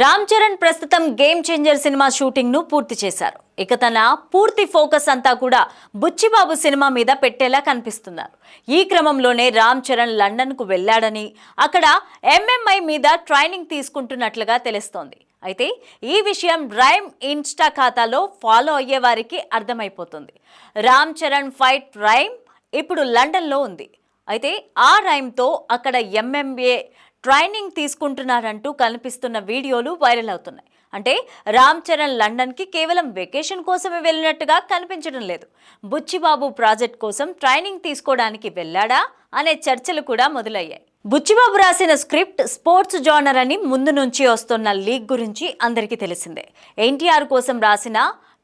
రామ్ చరణ్ ప్రస్తుతం game changer cinema షూటింగ్ను పూర్తి చేశారు. ఇక తన పూర్తి ఫోకస్ అంతా కూడా బుచ్చిబాబు సినిమా మీద పెట్టేలా కనిపిస్తున్నారు. ఈ క్రమంలోనే రామ్ చరణ్ లండన్కు వెళ్ళాడని అక్కడ ఎంఎంఐ మీద ట్రైనింగ్ తీసుకుంటున్నట్లుగా తెలుస్తోంది. అయితే ఈ విషయం రైమ్ ఇన్స్టా ఖాతాలో ఫాలో అయ్యే వారికి అర్థమైపోతుంది. రామ్ చరణ్ ఫైట్ రైమ్ ఇప్పుడు లండన్లో ఉంది. అయితే ఆ రైమ్తో అక్కడ ఎంఎంఏ ట్రైనింగ్ తీసుకుంటున్నారంటూ కనిపిస్తున్న వీడియోలు వైరల్ అవుతున్నాయి. అంటే రామ్ చరణ్ లండన్కి కేవలం వెకేషన్ కోసమే వెళ్ళినట్టుగా కనిపించడం లేదు. బుచ్చిబాబు ప్రాజెక్ట్ కోసం ట్రైనింగ్ తీసుకోవడానికి వెళ్ళాడా అనే చర్చలు కూడా మొదలయ్యాయి. బుచ్చిబాబు రాసిన స్క్రిప్ట్ స్పోర్ట్స్ జానర్ అని ముందు నుంచి వస్తున్న లీగ్ గురించి అందరికీ తెలిసిందే. ఎన్టీఆర్ కోసం రాసిన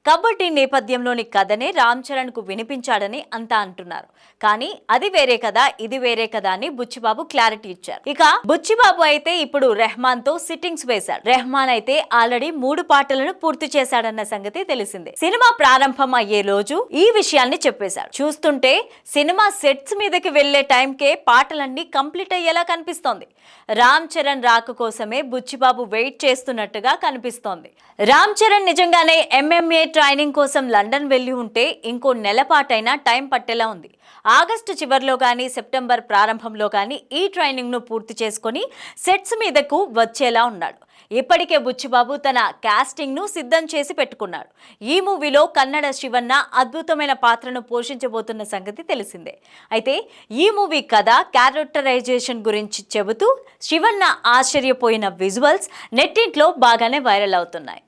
కబడ్డీ నేపథ్యంలోని కథనే రామ్ చరణ్కు వినిపించాడని అంతా అంటున్నారు. కానీ అది వేరే కదా ఇది వేరే కదా అని బుచ్చిబాబు క్లారిటీ ఇచ్చారు. ఇక బుచ్చిబాబు అయితే ఇప్పుడు రెహమాన్తో సిట్టింగ్స్ వేశాడు. రెహమాన్ అయితే ఆల్రెడీ మూడు పాటలను పూర్తి చేశాడన్న సంగతి తెలిసిందే. సినిమా ప్రారంభం అయ్యే రోజు ఈ విషయాన్ని చెప్పేశాడు. చూస్తుంటే సినిమా సెట్స్ మీదకి వెళ్ళే టైంకే పాటలన్నీ కంప్లీట్ అయ్యేలా కనిపిస్తోంది. రామ్ చరణ్ రాక కోసమే బుచ్చిబాబు వెయిట్ చేస్తున్నట్టుగా కనిపిస్తోంది. రామ్ చరణ్ నిజంగానే ఎంఎంఏ ట్రైనింగ్ కోసం లండన్ వెళ్ళి ఉంటే ఇంకో నెలపాటైనా టైం పట్టేలా ఉంది. ఆగస్టు చివరిలో కానీ సెప్టెంబర్ ప్రారంభంలో కానీ ఈ ట్రైనింగ్ను పూర్తి చేసుకొని సెట్స్ మీదకు వచ్చేలా ఉన్నాడు. ఇప్పటికే బుచ్చిబాబు తన క్యాస్టింగ్ను సిద్ధం చేసి పెట్టుకున్నాడు. ఈ మూవీలో కన్నడ శివన్న అద్భుతమైన పాత్రను పోషించబోతున్న సంగతి తెలిసిందే. అయితే ఈ మూవీ కథ క్యారెక్టరైజేషన్ గురించి చెబుతూ శివన్న ఆశ్చర్యపోయిన విజువల్స్ నెట్టింట్లో బాగానే వైరల్ అవుతున్నాయి.